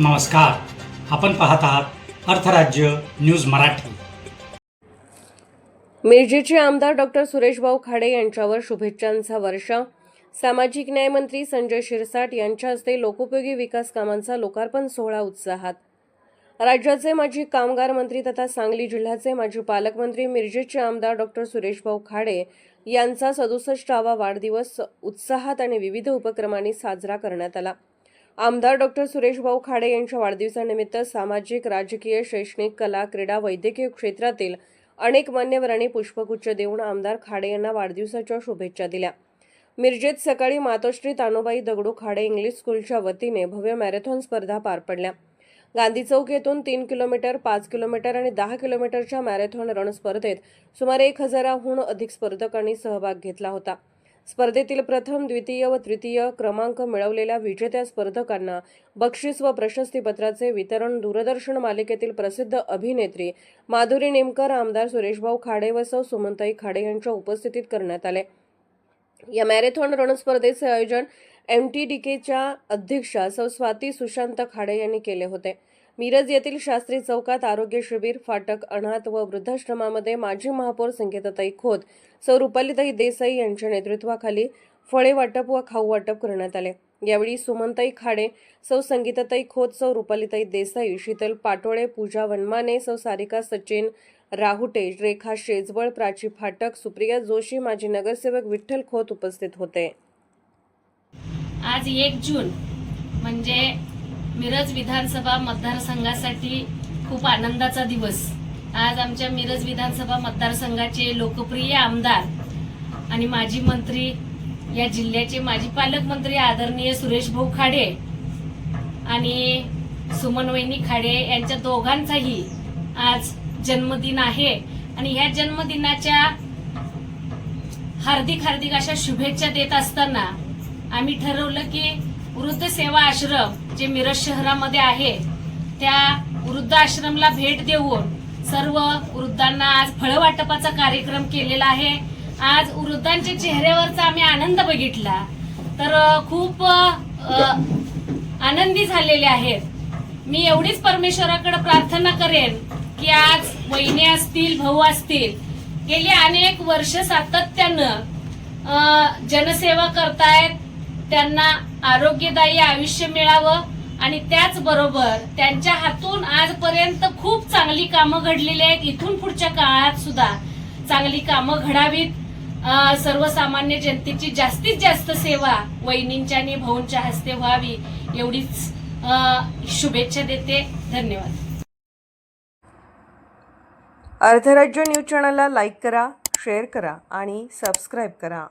नमस्कार. आपण पाहत आहात अर्थराज्य न्यूज मराठी. मिरजेचे आमदार डॉक्टर सुरेशभाऊ खाडे यांच्यावर शुभेच्छांचा वर्ष. सामाजिक न्यायमंत्री संजय शिरसाट यांच्या हस्ते लोकोपयोगी विकास कामांचा लोकार्पण सोहळा उत्साहात. राज्याचे माजी कामगार मंत्री तथा सांगली जिल्ह्याचे माजी पालकमंत्री मिरजेचे आमदार डॉक्टर सुरेशभाऊ खाडे यांचा सदुसष्टावा वाढदिवस उत्साहात आणि विविध उपक्रमांनी साजरा करण्यात आला. आमदार डॉक्टर सुरेशभाऊ खाडे यांच्या वाढदिवसानिमित्त सामाजिक राजकीय शैक्षणिक कला क्रीडा वैद्यकीय क्षेत्रातील अनेक मान्यवरांनी पुष्पगुच्छ देऊन आमदार खाडे यांना वाढदिवसाच्या शुभेच्छा दिल्या. मिरजेत सकाळी मातोश्री तानोबाई दगडू खाडे इंग्लिश स्कूलच्या वतीने भव्य मॅरेथॉन स्पर्धा पार पडल्या. गांधी चौक येथून तीन किलोमीटर पाच किलोमीटर आणि दहा किलोमीटरच्या मॅरेथॉन रण स्पर्धेत सुमारे एक हजाराहून अधिक स्पर्धकांनी सहभाग घेतला होता. स्पर्धेतील प्रथम द्वितीय व तृतीय क्रमांक मिळवलेल्या विजेत्या स्पर्धकांना बक्षीस व प्रशस्तीपत्राचे वितरण दूरदर्शन मालिकेतील प्रसिद्ध अभिनेत्री माधुरी नेमकर आमदार सुरेशभाऊ खाडे व सौ सुमंताई खाडे यांच्या उपस्थितीत करण्यात आले. या मॅरेथॉन रणस्पर्धेचे आयोजन एम टी डी केच्या अध्यक्षा सौ स्वाती सुशांत खाडे यांनी केले होते. मिरज येथील शास्त्री चौकात आरोग्य शिबिर फाटक अनाथ व वृद्धाश्रमामध्ये माजी महापौर संगीताताई खोत सौ रुपालीताई देसाई यांच्या नेतृत्वाखाली फळे वाटप व खाऊ वाटप करण्यात आले. यावेळी सुमनताई खाडे सौ संगीताताई खोत सौ रुपालीताई देसाई शीतल पाटोळे पूजा वनमाने सौ सारिका सचिन राहुटे रेखा शेजवळ प्राची फाटक सुप्रिया जोशी माजी नगरसेवक विठ्ठल खोत उपस्थित होते. आज एक जून म्हणजे मिरज विधानसभा मतदारसंघासाठी खूप आनंदाचा दिवस. आज आमच्या मिरज विधानसभा मतदारसंघाचे लोकप्रिय आमदार आणि माजी मंत्री या जिल्ह्याचे माजी पालकमंत्री आदरणीय सुरेश भाऊ खाडे आणि सुमनवहिनी खाडे यांच्या दोघांचाही आज जन्मदिन आहे. आणि ह्या जन्मदिनाच्या हार्दिक हार्दिक अशा शुभेच्छा देत असताना आम्ही ठरवलं की वृद्ध सेवा आश्रम जे मिरज शहरामध्ये आहे त्या वृद्ध आश्रमला भेट देऊन सर्व वृद्धांना आज फळ वाटपाचा कार्यक्रम केलेला आहे. आज वृद्धांच्या चेहऱ्यावरचा आम्ही आनंद बघितला. तर खूप आनंदी झालेले आहेत. मी एवढीच परमेश्वराकडे प्रार्थना करेन की आज वहिने असतील भाऊ असतील गेली अनेक वर्ष सातत्यानं जनसेवा करतायत त्यांना आरोग्यदायी आयुष्य मिळावं आणि त्याचबरोबर त्यांच्या हातून आजपर्यंत खूप चांगली कामं घडलेली आहेत. इथून पुढच्या काळात सुद्धा चांगली कामं घडावीत. सर्वसामान्य जनतेची जास्तीत जास्त सेवा वहिनींच्या आणि भाऊंच्या हस्ते व्हावी एवढीच शुभेच्छा देते. धन्यवाद. अर्धराज्य न्यूज चॅनलला लाईक करा शेअर करा आणि सबस्क्राईब करा.